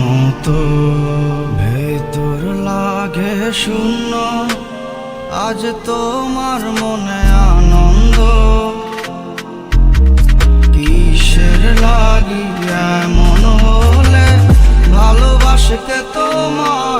মতো ভেতর লাগে শূন্য। আজ তোমার মনে আনন্দ। কিসের লাগি এমন হলে ভালোবাসকে তোমার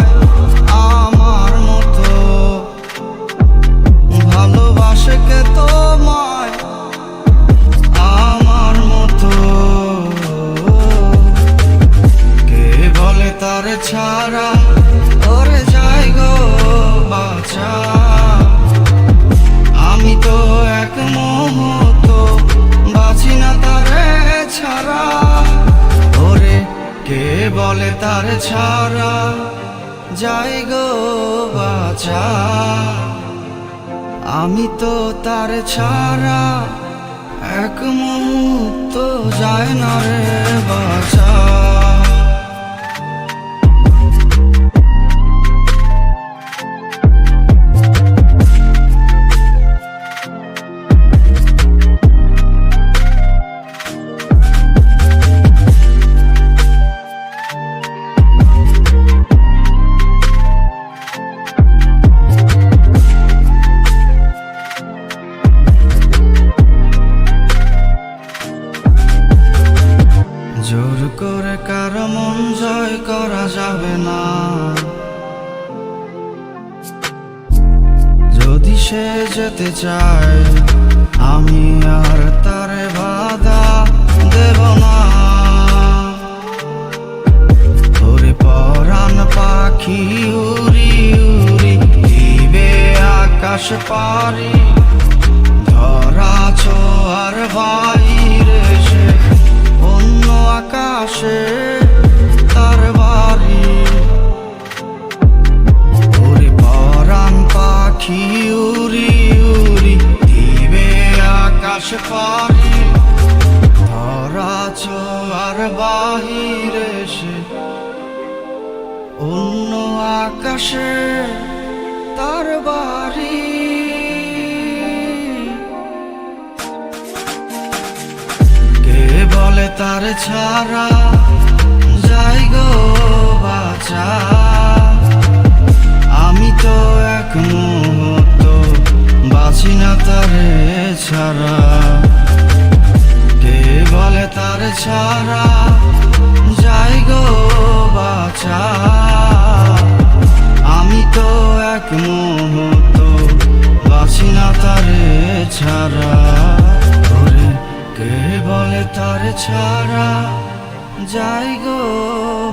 বলে তার ছাড়া যাই গো বাছা। আমি তো তার ছাড়া এক মুহূর্ত যায় না রে বাছা। করে কারও মন জয় করা যাবে না। যদি সে যেতে চায়, আমি আর তারে বাধা দেব না। পরাণ পাখি উড়ি উড়ি, দিবে আকাশ পারি বাহিরে সে আকাশে তার বাড়ি। কে বলে তার ছাড়া যাই গো বাছা ছাড়া যাই গো বাছা আমি তো এক মুহূর্ত বাঁচি না তারে ছাড়া। ওরে কে বলে তার ছাড়া যাই গো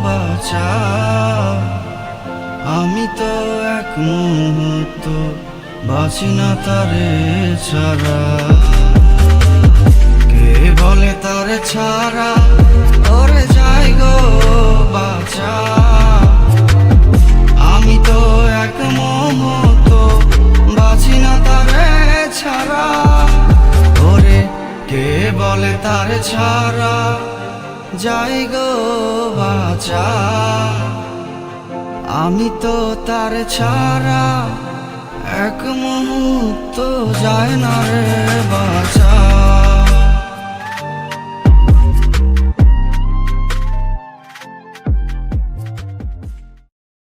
বাছা আমি তো এক মুহূর্ত বাঁচি না তারে ছাড়া। বলে তার ছাড়া ওরে যাই গো বাছা আমি তো এক মুহূর্ত বাঁচি না তারে ছাড়া। ওরে কে বলে তার ছাড়া, যাই গো বাছা আমি তো তার ছাড়া, এক মুহূর্ত যায় না রে বাছা